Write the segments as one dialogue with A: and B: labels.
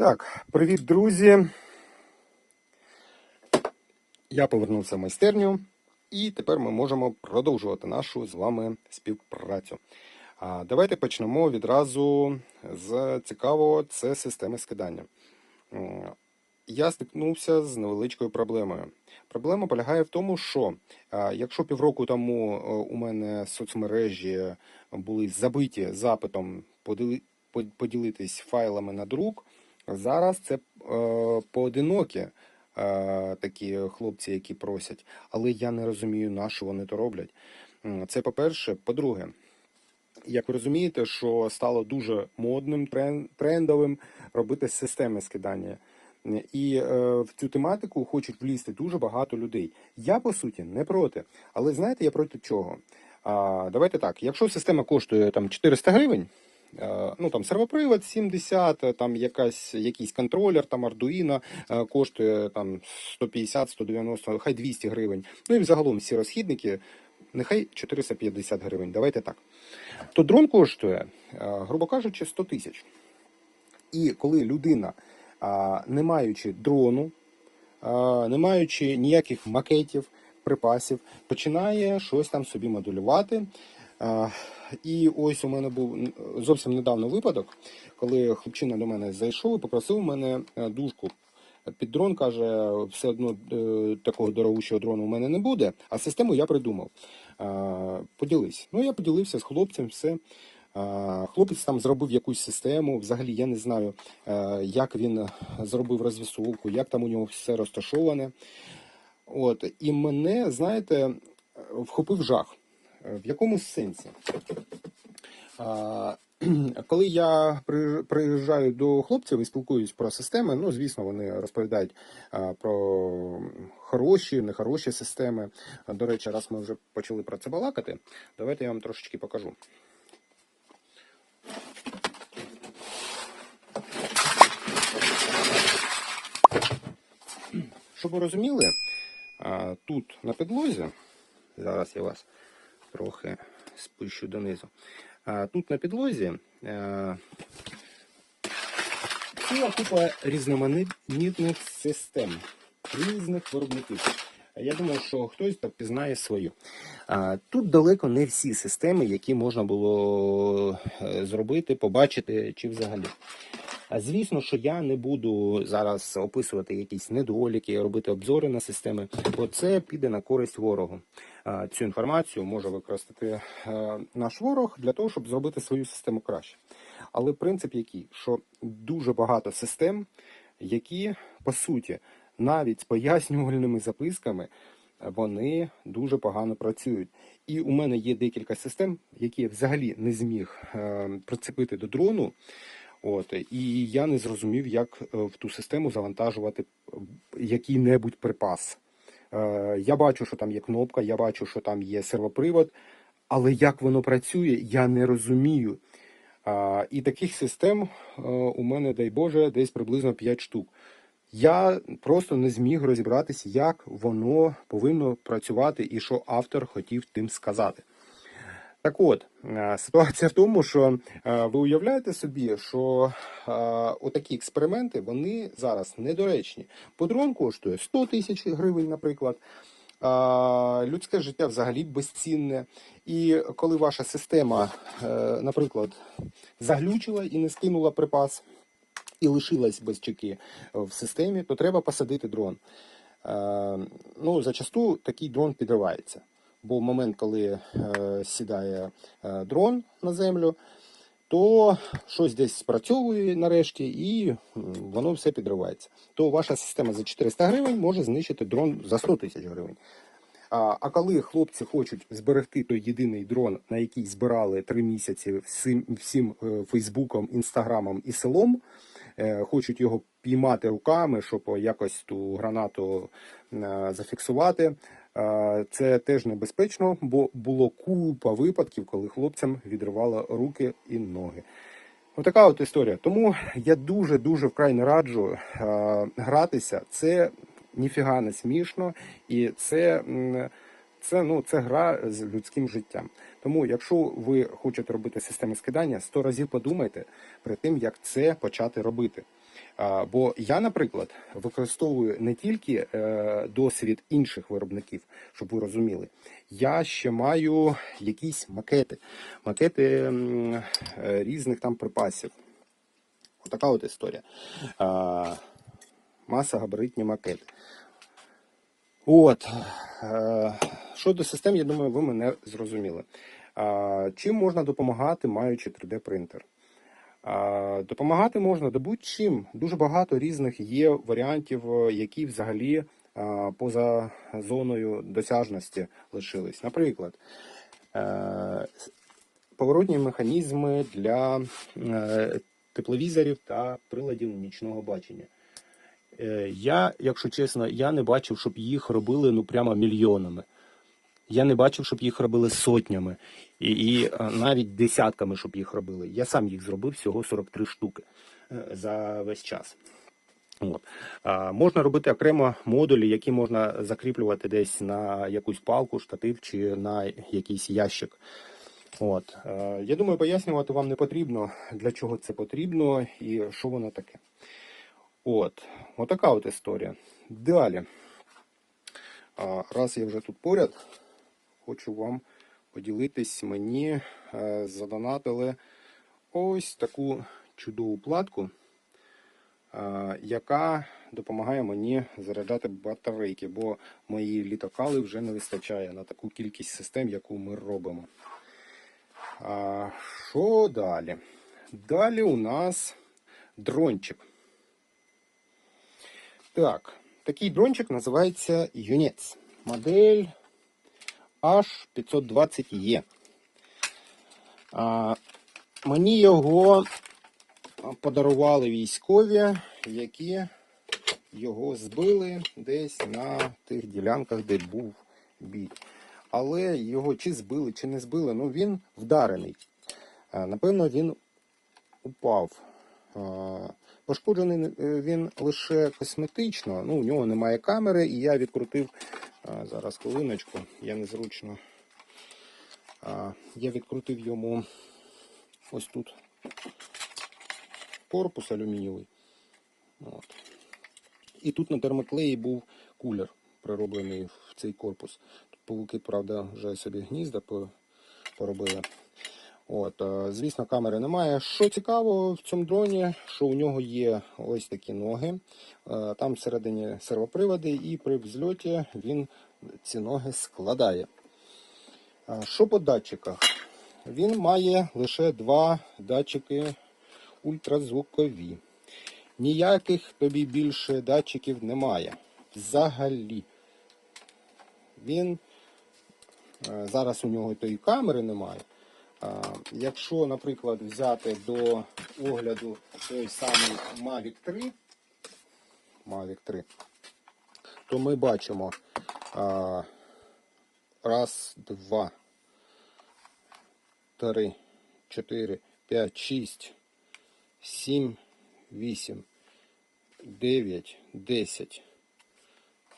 A: Так, привіт, друзі. Я повернувся в майстерню, і тепер ми можемо продовжувати нашу з вами співпрацю. А давайте почнемо відразу з цікавого це системи скидання. Я стикнувся з невеличкою проблемою. Проблема полягає в тому, що якщо півроку тому е, у мене соцмережі були забиті запитом поділитись файлами на друк, зараз це е, поодинокі е, такі хлопці, які просять, але я не розумію, на що вони то роблять. Це по-перше. По-друге, як ви розумієте, що стало дуже модним, трендовим робити системи скидання. І е, в цю тематику хочуть влізти дуже багато людей. Я по суті не проти. Але знаєте, я проти чого? А, давайте так: якщо система коштує там 400 гривень, ну там сервопривод 70, е, там якась, якийсь контролер, там Arduino е, коштує там 150, 190, хай 200 гривень. Ну і взагалом всі розхідники, нехай 450 гривень. Давайте так. То дрон коштує, е, грубо кажучи, 100 тисяч. І коли людина, не маючи дрону, не маючи ніяких макетів, припасів, починає щось там собі моделювати. І ось у мене був зовсім недавно випадок, коли хлопчина до мене зайшов і попросив у мене е, дужку. Під дрон каже, все одно е, такого дорогущого дрону у мене не буде, а систему я придумав. Поділись. Ну, я поділився з хлопцем, все. Хлопець там зробив якусь систему. Взагалі я не знаю, е, як він зробив розвісовку, як там у нього все розташоване. От, і мене, знаєте, вхопив жах. Е, В якому сенсі? Коли я приїжджаю до хлопців і спілкуюсь про системи, ну звісно, вони розповідають про хороші, нехороші системи. До речі, раз ми вже почали про це балакати, давайте я вам трошечки покажу. Щоб ви розуміли, тут на підлозі, зараз я вас трохи спущу донизу. А, Тут на підлозі е, ціла купа різноманітних систем, різних виробників. Я думаю, що хтось так пізнає свою. А, Тут далеко не всі системи, які можна було е, зробити, побачити чи взагалі. Звісно, що я не буду зараз описувати якісь недоліки, робити обзори на системи, бо це піде на користь ворогу. Цю інформацію може використати е, наш ворог для того, щоб зробити свою систему краще. Але принцип який? Що дуже багато систем, які по суті навіть з пояснювальними записками вони дуже погано працюють. І у мене є декілька систем, які я взагалі не зміг е, прицепити до дрону. От, і я не зрозумів, як е, в ту систему завантажувати е, який-небудь припас. Е, Я бачу, що там є кнопка, я бачу, що там є сервопривод, але як воно працює, я не розумію. І таких систем у мене, дай Боже, десь приблизно 5 штук. Я просто не зміг розібратися, як воно повинно працювати і що автор хотів тим сказати. Так от, е, ситуація в тому, що е, ви уявляєте собі, що е, отакі експерименти вони зараз недоречні. Бо дрон коштує 100 тисяч гривень, наприклад. Людське життя взагалі безцінне. І коли ваша система, наприклад, заглючила і не скинула припас, і лишилась без чеки в системі, то треба посадити дрон. Ну, зачасту такий дрон підривається. Бо момент, коли е, сідає е, дрон на землю, то щось десь спрацьовує нарешті, і воно все підривається. То ваша система за 400 гривень може знищити дрон за 100 тисяч гривень. А, коли хлопці хочуть зберегти той єдиний дрон, на який збирали три місяці всім, всім е, Фейсбуком, Інстаграмом і селом, хочуть його піймати руками, щоб якось ту гранату зафіксувати. Це теж небезпечно, бо було купа випадків, коли хлопцям відривало руки і ноги. Отака от історія. Тому я дуже дуже вкрай не раджу е, гратися. Це ніфіга не смішно, і це, це, ну, це гра з людським життям. Тому, якщо ви хочете робити системи скидання, 100 разів подумайте перед тим, як це почати робити. Бо я, наприклад, використовую не тільки е, досвід інших виробників, щоб ви розуміли. Я ще маю якісь макети, макети е, різних там припасів. Отака от історія. А, Масогабаритні макети. От. Е, Щодо систем, я думаю, ви мене зрозуміли. Чим можна допомагати, маючи 3D-принтер? Допомагати можна до будь-чим. Дуже багато різних є варіантів, е, які взагалі поза зоною досяжності лишились. Наприклад, е, поворотні механізми для е, тепловізорів та приладів нічного бачення. Е, Я, якщо чесно, я не бачив, щоб їх робили ну прямо мільйонами. Я не бачив, щоб їх робили сотнями і, і е, навіть десятками, щоб їх робили. Я сам їх зробив всього 43 штуки е, за весь час. От. А, можна робити окремо модулі, які можна закріплювати десь на якусь палку, штатив чи на якийсь ящик. От. Е, я думаю, пояснювати вам не потрібно, для чого це потрібно і що воно таке. От, отака от історія. Далі. Раз я вже тут поряд, хочу вам поділитись. Мені е, задонатили ось таку чудову платку, е, яка допомагає мені заряджати батарейки, бо мої літокали вже не вистачає на таку кількість систем, яку ми робимо. Що далі? Далі у нас дрончик. Так, такий дрончик називається Юнець. Модель H520E. Мені його подарували військові, які його збили десь на тих ділянках, де був бій. Але його чи збили, чи не збили, ну він вдарений. Напевно, він упав. Пошкоджений е, він лише косметично. Ну, у нього немає камери, і я відкрутив зараз хвилиночку, я незручно. Я відкрутив йому ось тут корпус алюмінієвий. От. І тут на термоклеї був кулер, прироблений в цей корпус. Тут павуки, правда, вже собі гнізда поробили. От, е, звісно, камери немає. Що цікаво в цьому дроні, що у нього є ось такі ноги. Е, Там всередині сервоприводи, і при взльоті він ці ноги складає. Що по датчиках? Він має лише два датчики ультразвукові. Ніяких тобі більше датчиків немає. Взагалі. Він е, зараз у нього тої камери немає. Якщо, наприклад, взяти до огляду той самий Mavic 3, Mavic 3, то ми бачимо а, раз, два, три, чотири, п'ять, шість, сім, вісім, дев'ять, десять.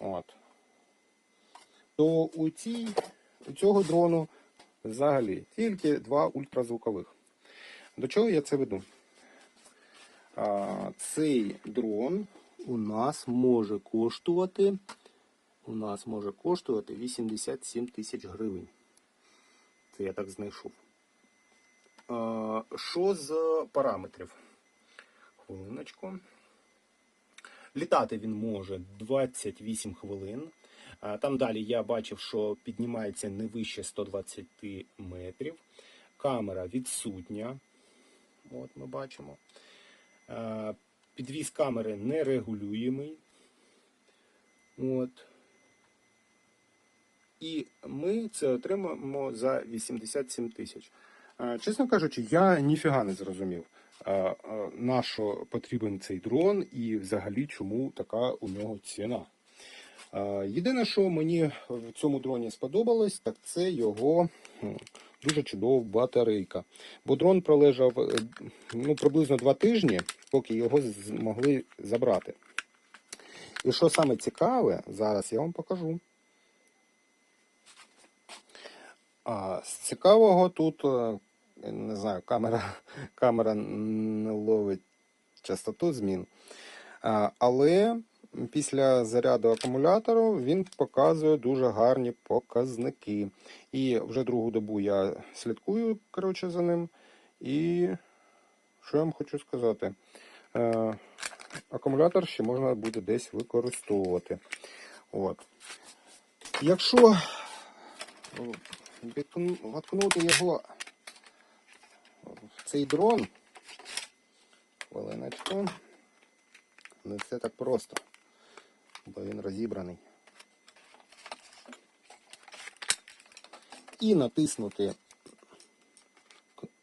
A: От. То у цій, у цього дрону взагалі тільки два ультразвукових. До чого я це веду? А, цей дрон у нас може коштувати. У нас може коштувати 87 тисяч гривень. Це я так знайшов. А, що з параметрів? Хвилиночку. Літати він може 28 хвилин. Там далі я бачив, що піднімається не вище 120 метрів. Камера відсутня. От ми бачимо. Підвіз камери нерегулюємий. От. І ми це отримаємо за 87 тисяч. Чесно кажучи, я ніфіга не зрозумів, на що потрібен цей дрон і взагалі чому така у нього ціна. Єдине, що мені в цьому дроні сподобалось, так це його дуже чудова батарейка. Бо дрон пролежав е, ну, приблизно два тижні, поки його змогли забрати. І що саме цікаве, зараз я вам покажу. А з цікавого тут, е, не знаю, камера, камера не ловить частоту змін. А, Але після заряду акумулятору він показує дуже гарні показники. І вже другу добу я слідкую коротше, за ним. І що я вам хочу сказати? Е, акумулятор ще можна буде десь використовувати. От. Якщо воткнути його в цей дрон, хвилиночку, не все так просто, бо він розібраний. І натиснути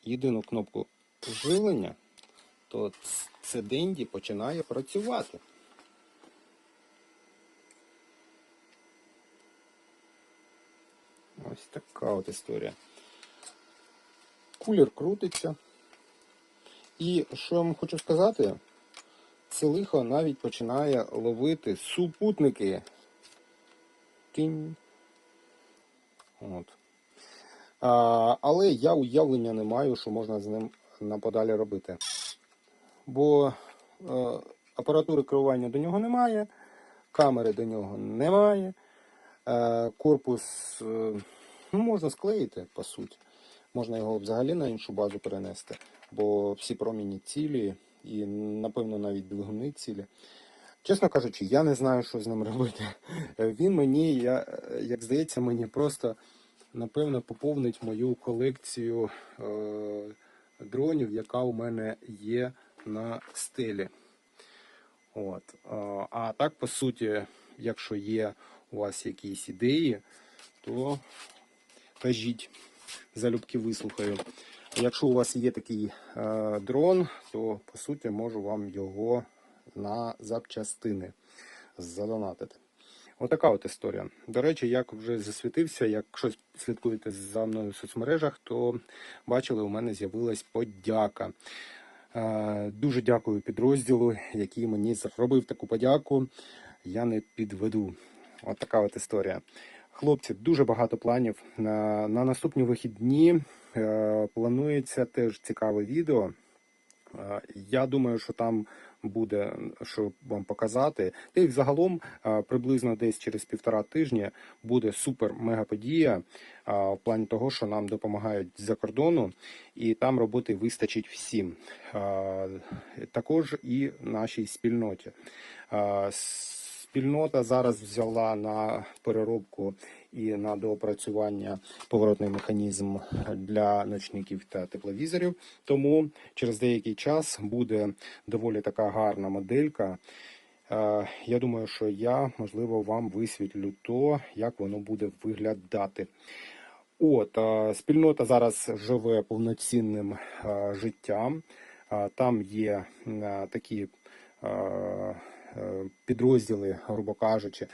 A: єдину кнопку живлення, то це Денді починає працювати. Ось така от історія. Кулер крутиться. І що я вам хочу сказати, це лихо навіть починає ловити супутники. Тінь. От. А, але я уявлення не маю, що можна з ним наподалі робити. Бо е, апаратури керування до нього немає, камери до нього немає. Е, корпус е, ну, можна склеїти, по суті. Можна його взагалі на іншу базу перенести, бо всі проміні цілі і, напевно, навіть двигуни цілі. Чесно кажучи, я не знаю, що з ним робити. Він мені, я, як здається, мені просто, напевно, поповнить мою колекцію е, дронів, яка у мене є на стелі. От. А, А так, по суті, якщо є у вас якісь ідеї, то кажіть, залюбки вислухаю. Якщо у вас є такий е, дрон, то по суті можу вам його на запчастини задонатити. Отака от історія. До речі, як вже засвітився, якщо слідкуєте за мною в соцмережах, то бачили, у мене з'явилась подяка. Е, Дуже дякую підрозділу, який мені зробив таку подяку. Я не підведу. От от історія. Хлопці, дуже багато планів. На, на наступні вихідні е, планується теж цікаве відео. Е, Я думаю, що там буде що вам показати. Та й взагалом е, приблизно десь через півтора тижня буде супер мега подія е, в плані того, що нам допомагають з-за кордону, і там роботи вистачить всім. Е, Також і нашій спільноті. Е, Спільнота зараз взяла на переробку і на доопрацювання поворотний механізм для ночників та тепловізорів. Тому через деякий час буде доволі така гарна моделька. Е, Я думаю, що я можливо вам висвітлю то, як воно буде виглядати. От е, спільнота зараз живе повноцінним е, життям. Там є такі підрозділи, грубо кажучи,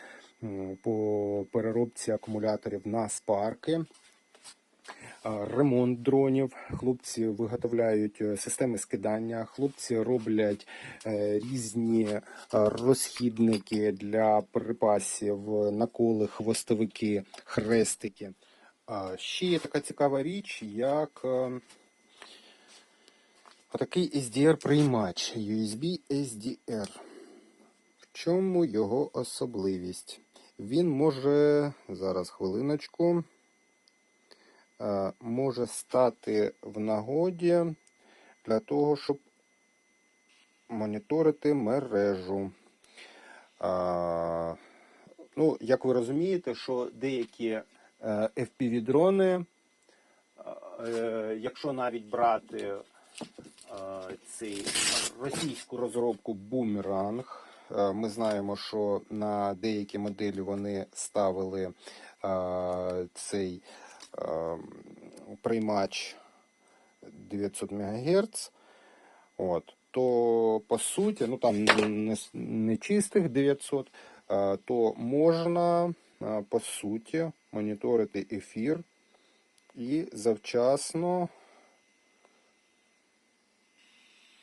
A: по переробці акумуляторів на спарки. Е, Ремонт дронів, хлопці виготовляють е, системи скидання, хлопці роблять е, різні е, розхідники для припасів, наколи, хвостовики, хрестики. Ще є така цікава річ, як е, отакий SDR-приймач USB SDR. Чому його особливість? Він може, зараз хвилиночку, е, може стати в нагоді для того, щоб моніторити мережу. Ну, як ви розумієте, що деякі е, FPV-дрони, е, якщо навіть брати цей російську розробку Boomerang, ми знаємо, що на деякі моделі вони ставили е, цей е, приймач 900 МГц. От, то по суті, ну там не, не, чистих 900, е, то можна е, по суті моніторити ефір і завчасно,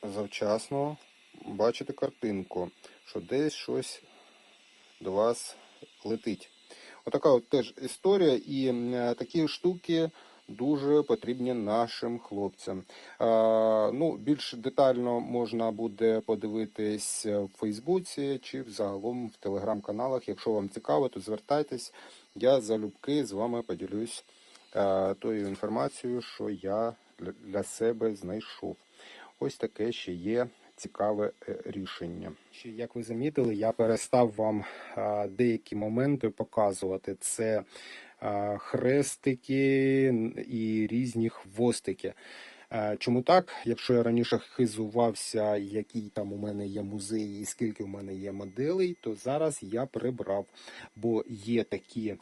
A: завчасно бачити картинку, що десь щось до вас летить. Отака от теж історія, і такі штуки дуже потрібні нашим хлопцям. Ну, більш детально можна буде подивитись в Фейсбуці чи взагалом в телеграм-каналах. Якщо вам цікаво, то звертайтесь. Я залюбки з вами поділюсь тою інформацією, що я для себе знайшов. Ось таке ще є цікаве е, рішення. Як ви замітили, я перестав вам деякі моменти показувати. Це хрестики і різні хвостики. Чому так? Якщо я раніше хизувався, який там у мене є музей і скільки у мене є моделей, то зараз я прибрав, бо є такі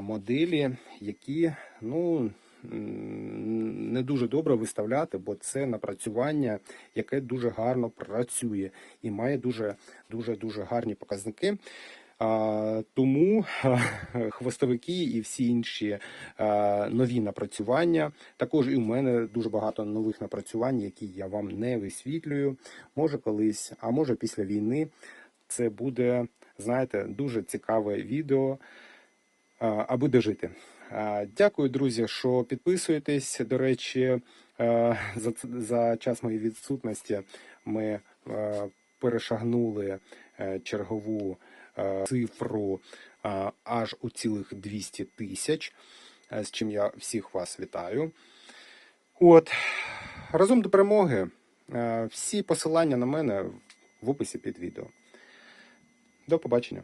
A: моделі, які ну не дуже добре виставляти, бо це напрацювання, яке дуже гарно працює і має дуже дуже гарні показники. А, тому хвостовики і всі інші а, нові напрацювання. Також і у мене дуже багато нових напрацювань, які я вам не висвітлюю. Може колись, а може після війни. Це буде, знаєте, дуже цікаве відео, а, аби дожити. Дякую, друзі, що підписуєтесь. До речі, е, за, за час моєї відсутності ми е, перешагнули е, чергову цифру аж у цілих 200 тисяч, з чим я всіх вас вітаю. От, разом до перемоги. Всі посилання на мене в описі під відео. До побачення.